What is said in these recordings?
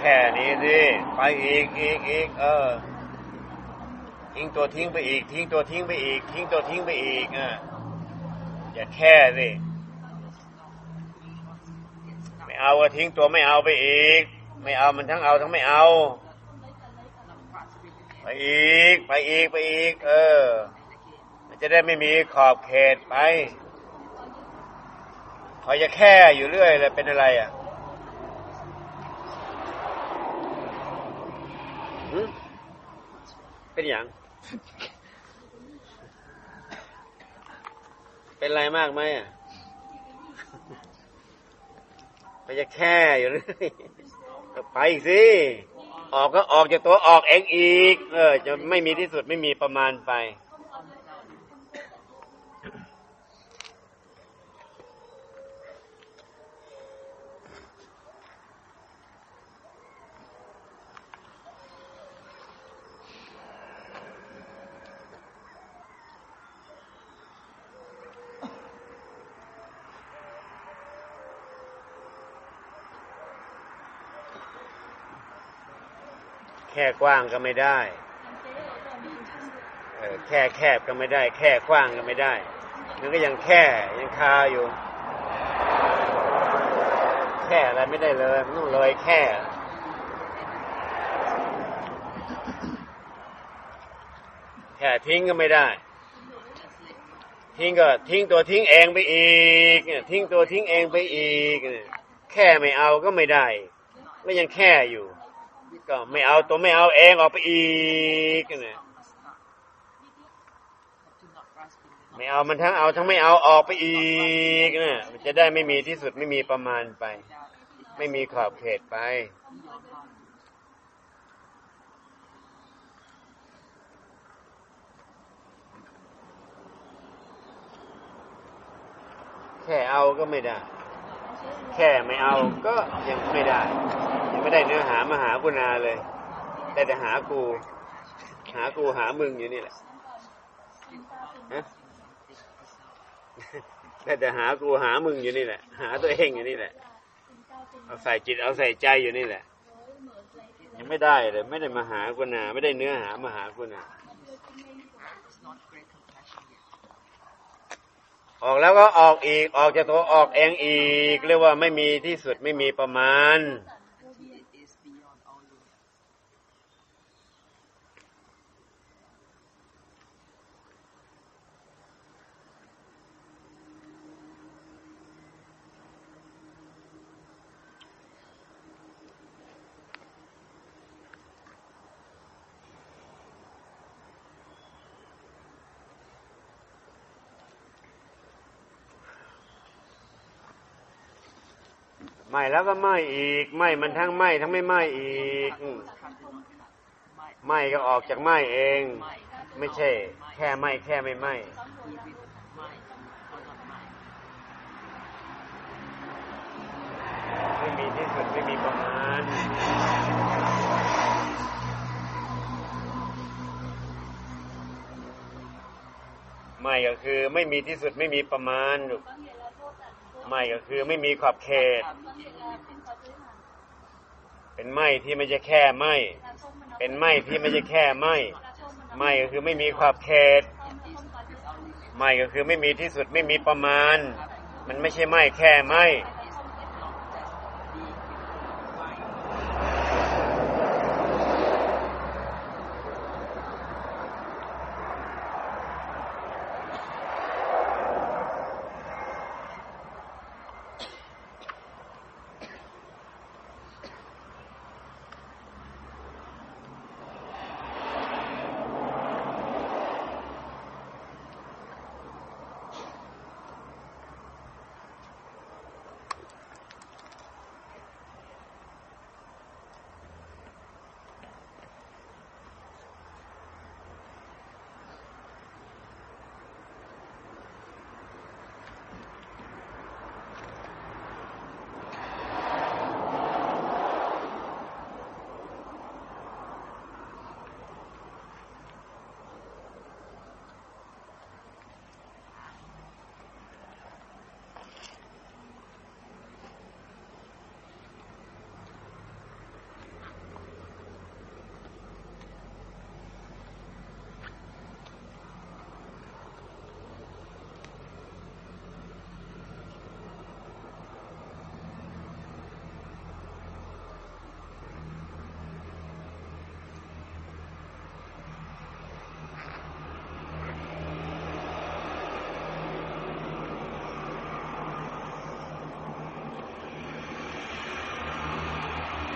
แค่นี้สิไปอีกอีกอีกเออ ทิ้งตัวทิ้งไปอีก ทิ้งตัวทิ้งไปอีก ทิ้งตัวทิ้งไปอีกอะอย่าแค่สิไม่เอาอะทิ้งตัวไม่เอาไปอีก ไม่เอามันทั้งเอาทั้งไม่เอา ไปอีก ไปอีกไปอีก เออ มันจะได้ไม่มีขอบเขตไปพอจะแค่อยู่เรื่อยเลยเป็นอะไรอะ เป็นอย่าง เป็นไรมากไหมอะไปจะแค่อยู่เรื่อยก็ไปอีกสิ ออกก็ออกจากตัวออกเองอีก เออ จะไม่มีที่สุดไม่มีประมาณไป แค่กว้างก็ไม่ได้แค่แคบก็ไม่ได้ แค่กว้างก็ไม่ได้มันก็ยังแค่ยังคาอยู่ แค่อะไรไม่ได้เลยมันต้องเลยแค่แค่ทิ้งก็ไม่ได้ ทิ้งก็ทิ้งตัวทิ้งเองไปอีกเนี่ยทิ้งตัวทิ้งเองไปอีกเนี่ยแค่ไม่เอาก็ไม่ได้ก็ยังแค่อยู่ ก็ไม่เอาตัวไม่เอาเองออกไปอีกเนี่ยไม่เอามันทั้งเอาทั้งไม่เอาออกไปอีกเนี่ยมันจะได้ไม่มีที่สุดไม่มีประมาณไป ไม่มีขอบเขตไปแค่เอาก็ไม่ได้ แค่ไม่เอาก็ยังไม่ได้ ยังไม่ได้เนื้อหามหากุณาเลยแต่แต่หากู หากูหามึงอยู่นี่แหละฮะแต่แต่หากูหามึงอยู่นี่แหละ หาตัวเองอยู่นี่แหละ เอาใส่จิตเอาใส่ใจอยู่นี่แหละ ยังไม่ได้เลย ไม่ได้มาหากุณาไม่ได้เนื้อหามาหากุณาออกแล้วก็ออกอีกออกจากตัวออกเองอีก เรียกว่าไม่มีที่สุดไม่มีประมาณ ไหม้แล้วก็ไหม้อีกไหม้มันทั้งไหม้ทั้งไม่ไหม้อีกไหม้ก็ออกจากไหม้เอง ไม่ใช่ แค่ไหม้แค่ไม่ไหม้ไม่มีที่สุดไม่มีประมาณไม่ก็คือ ไม่มีที่สุดไม่มีประมาณลูก ไม่ก็คือไม่มีขอบเขต เป็นไหมที่ไม่ใช่แค่ไหมเป็นไหมที่ไม่ใช่แค่ไหมไหมก็คือไม่มีขอบเขตไหมก็คือไม่มีที่สุดไม่มีประมาณ มันไม่ใช่ไหมแค่ไหม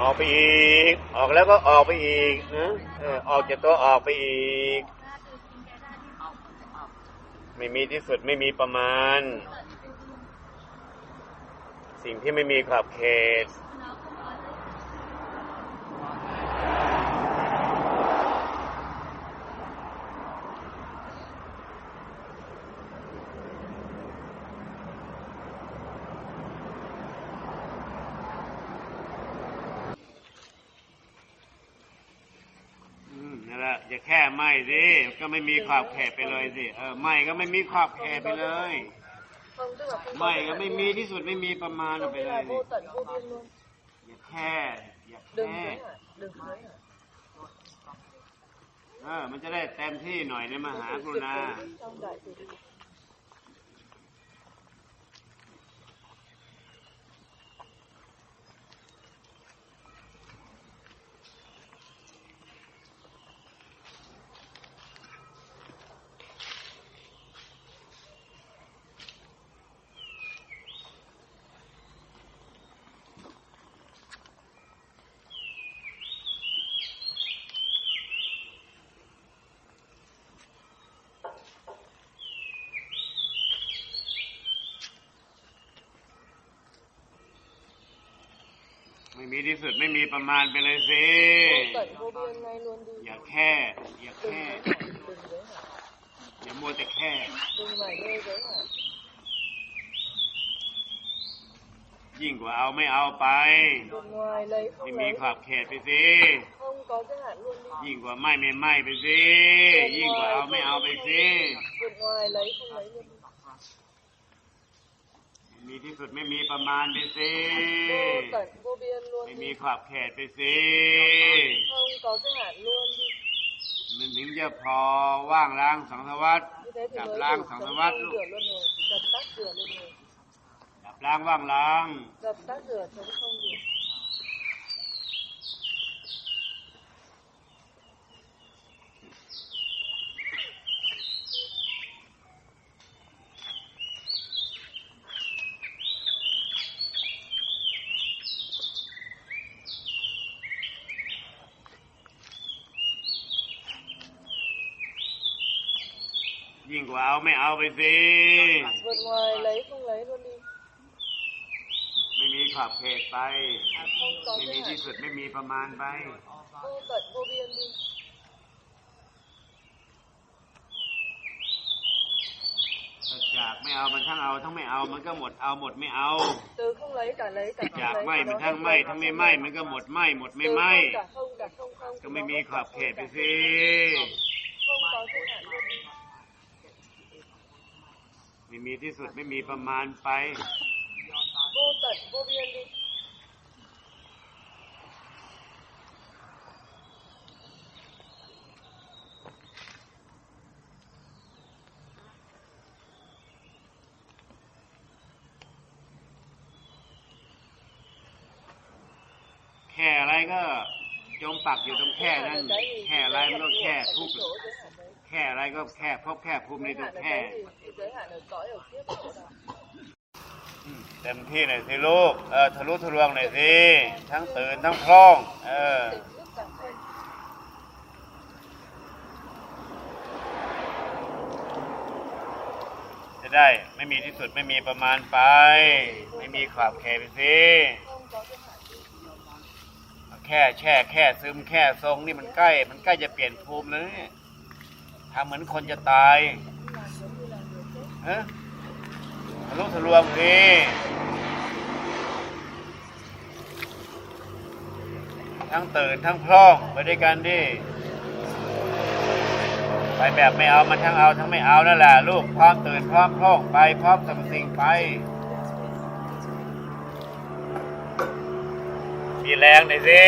ออกไปอีก ออกแล้วก็ออกไปอีกนะเออออกจากตัวออกไปอีก ไม่มีที่สุดไม่มีประมาณ สิ่งที่ไม่มีขอบเขต อืมนั่นแหละ อย่าแค่ไหมสิก็ไม่มีขอบแขตไปเลยสิเออไหมก็ไม่มีขอบแขตไปเลยไหมก็ไม่มีที่สุดไม่มีประมาณออกไปเลยสิอย่าแค่อย่าแค่เออมันจะได้เต็มที่หน่อยในมหากรุณา ม่มีที่สุดไม่มีประมาณไปเลยสิ vô tận vô biên ngay luôn đi อย่าแค่ อย่า đừng แค่ giới hạn đừng giới hạn อย่ามัวแต่แค่ đừng mải mê giới hạn ยิ่งกว่าเอาไม่เอาไป đừng ngoài lấy ไม่ không มี lấy ขอบเขตไปสิ không có giới hạn luôn đi ยิ่งกว่าไม่ไม่ไม่ไปสิยิ่งกว่าเอาไม่เอาไปสิ มีที่สุดไม่มีประมาณไปสิ vô tận vô biên ไม่ luôn มี đi ขอบเขตไปสิ không có giới hạn luôn đi มันถึงจะพอว่างล้างสังสวัสด như thế thì กับ mới ล้าง đủ สัง chấm สวัสด không ลูก rửa luôn rồi dập tắt rửa luôn rồi ดับล้างว่างล้าง dập tắt rửa chấm không rửa ยิ่ งกว่าเอาไม่เอาไปสิ vượt ngoài lấy không lấy luôn đi ไม่มีขอบเขตไป không có ไม่ giới มี hạn ที่สุดไม่มีประมาณไป vô tận vô biên đi ถ้าจากไม่เอามันทั้งเอาทั้งไม่เอามันก็หมดเอาหมดไม่เอา từ không lấy cả lấy cả จาก không ไม่ lấy มัน cả ทั้ง đó ไม่ hết ทั้ง rồi, ไม่ cả ไม่ không มัน lấy. ก็หมดไม่หมดไม่ từ ไม่ không cả không cả không không ก็ thì ไม่ nó มี có ขอบ cả เขต không ไป cả. สิ ไม่มีที่สุดไม่มีประมาณไปแค่อะไรก็จงปักอยู่ตรงแค่นั้น แค่อะไรมันก็แค่ทุกข์ แค่อะไรก็แค่พบแค่ภูมิในตัวแค่เต็มที่หน่อยสิลูก เออทะลุทะลวงหน่อยสิ ทั้งตื่นทั้งคล่อง เออจะได้ไม่มีที่สุดไม่มีประมาณไป ไม่มีขอบเขตไปสิแค่แช่แค่ซึมแค่ทรงนี่มันใกล้ มันใกล้จะเปลี่ยนภูมิแล้วเนี่ย ทำเหมือนคนจะตาย làm giống như là người chết ฮะทะลุทะลวงสิทั้งตื่นทั้งพร่องไปด้วยกันดิไปแบบไม่เอามันทั้งเอาทั้งไม่เอานั่นแหละลูกพร้อมตื่นพร้อมพร่องไปพร้อมสมสิ่งไป มีแรงหน่อยสิ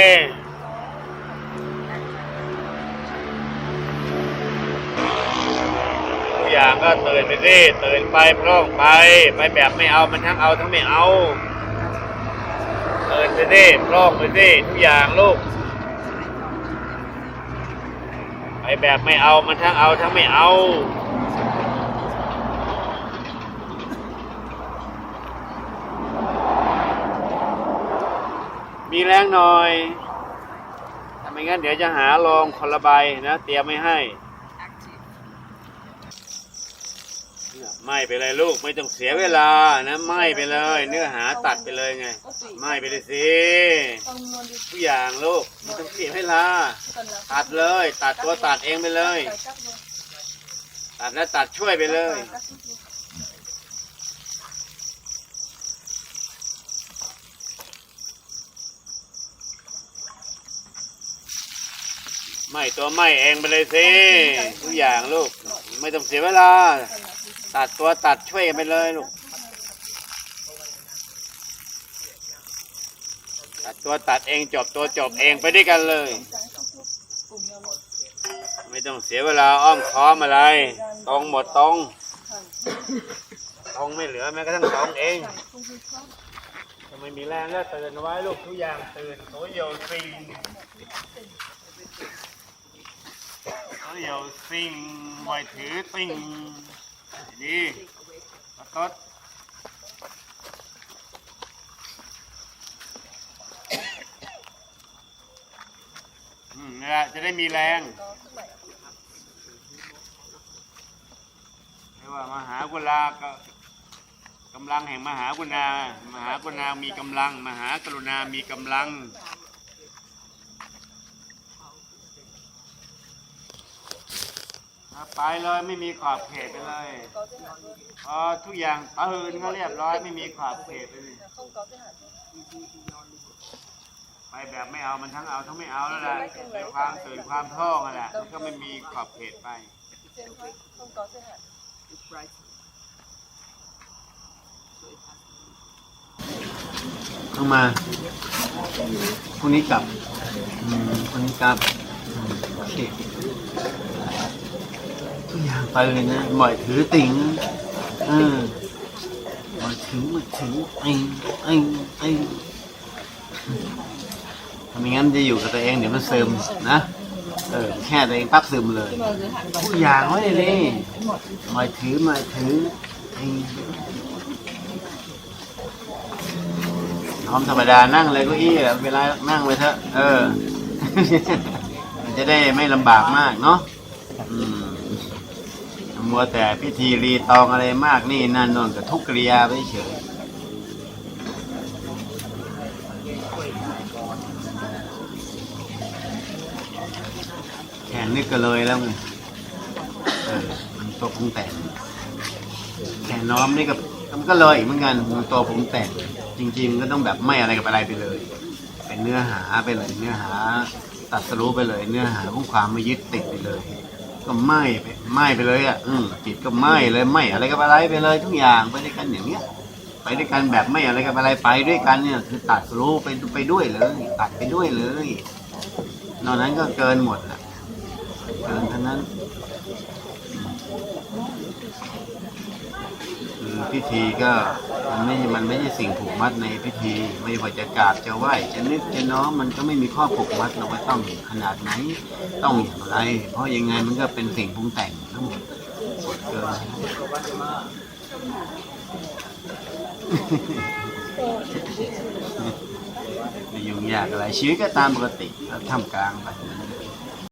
ทุก อย่างก็ตื่นไปสิตื่นไปพร่องไป ไปแบบไม่เอามันทั้งเอาทั้งไม่เอาตื่นไปสิพร่องไปสิทุกอย่างลูก ไปแบบไม่เอามันทั้งเอาทั้งไม่เอามีแรงหน่อย ถ้าไม่งั้นเดี๋ยวจะหาลองคนละใบนะ เตรียมไม่ให้ ไม่ไปเลยลูกไม่ต้องเสียเวลานะไม่ไปเลย เนื้อหาตัดไปเลยไง ไม่ไปเลยสิทุกอย่างลูกไม่ต้องเสียเวลา ตัดเลย ตัดตัวตัดเองไปเลย ตัดแล้วตัดช่วยไปเลยไม่ตัวไม่เองไปเลยสิทุกอย่างลูก ไม่ต้องเสียเวลา ตัดตัวตัดช่วยกันไปเลยลูก ตัดตัวตัดเองจบตัวจบเองไปด้วยกันเลย ไม่ต้องเสียเวลาอ้อมค้อมอะไร ตรงหมดตรง ตรงไม่เหลือแม้กระทั่งตรงเอง Không dư khóc ถ้าไมมีแรงแล้วตื่นไว้ลูกทุกอย่างตื่นโสโยซิงโสโยซิงไว้ถือติง ดีกระต๊ดอืมนี่แหละจะได้มีแรงเรียกว่ามหากุลาก็กำลังแห่งมหากุณามหากุณามีกำลัง มหากรุณามีกำลัง ไปเลยไม่มีขอบเขตไปเลย Có giới hạn luôn พอทุกอย่างตื่นก็เรียบร้อยไม่มีขอบเขตเลย Không có giới hạn luôn ไปแบบไม่เอามันทั้งเอาทั้งไม่เอาแล้วแหละเป็นความตื่นความท่องนั่นแหละมันก็ไม่มีขอบเขตไป Trên thích không có giới hạn ต้องมาพรุ่งนี้กลับอืมพรุ่งนี้กลับอืมโอเคทุกอย่างไปเลยนะบ่อยถือติ่งเออบ่อยถือหมาถือไอ้ไอ้ไอ้ถ้าไมงั้นจะอยู่กับตัวเองเดี๋ยวมันซึมนะ เออแค่ตัวเองปั๊บซึมเลยทุกอย่างไว้เลยบ่อยถือหมาถือไอ้น้อมธรรมดานั่งเลยก็อี้เวลานั่งไปเถอะ เออ มันจะได้ไม่ลำบากมากเนาะ มัวแต่พิธีรีตองอะไรมากนี่นั่นนนกับทุกกริยาไปเฉยแค่นึกก็เลยแล้วไงเออมันตัวปรุงแต่งแค่น้อมนี่ก็มันก็เลยเหมือนกันมันตัวปรุงแต่งจริง ๆ ก็ต้องแบบไม่อะไรกับอะไรไปเลย เป็นเนื้อหาไปเลยเนื้อหาตัดสรู้ไปเลย เนื้อหาของความไม่ยึดติดไปเลย ก็ไม่ไปไม่ไปเลยอะอืมจิตก็ไม่เลยไม่อะไรกับอะไรไปเลยทุกอย่างไปด้วยกันอย่างเนี้ย ไปด้วยกันแบบไม่อะไรกับอะไรไปด้วยกันเนี่ย คือตัดรู้ไปไปด้วยเลย ตัดไปด้วยเลยนอกนั้นก็เกินหมดอะเกินทั้งนั้นคือพิธีก็ มันไม่มันไม่ใช่สิ่งผูกมัดในพิธี ไม่ว่าจะกราบจะไหว้จะนึกจะน้อมมันก็ไม่มีข้อผูกมัดเราว่าต้องขนาดไหนต้องอย่างไร เพราะยังไงมันก็เป็นสิ่งปรุงแต่งทั้งหมดหมดเกินไม่ยุ่งยากอะไรชีวิตก็ตามปกติแล้วท่ามกลางไป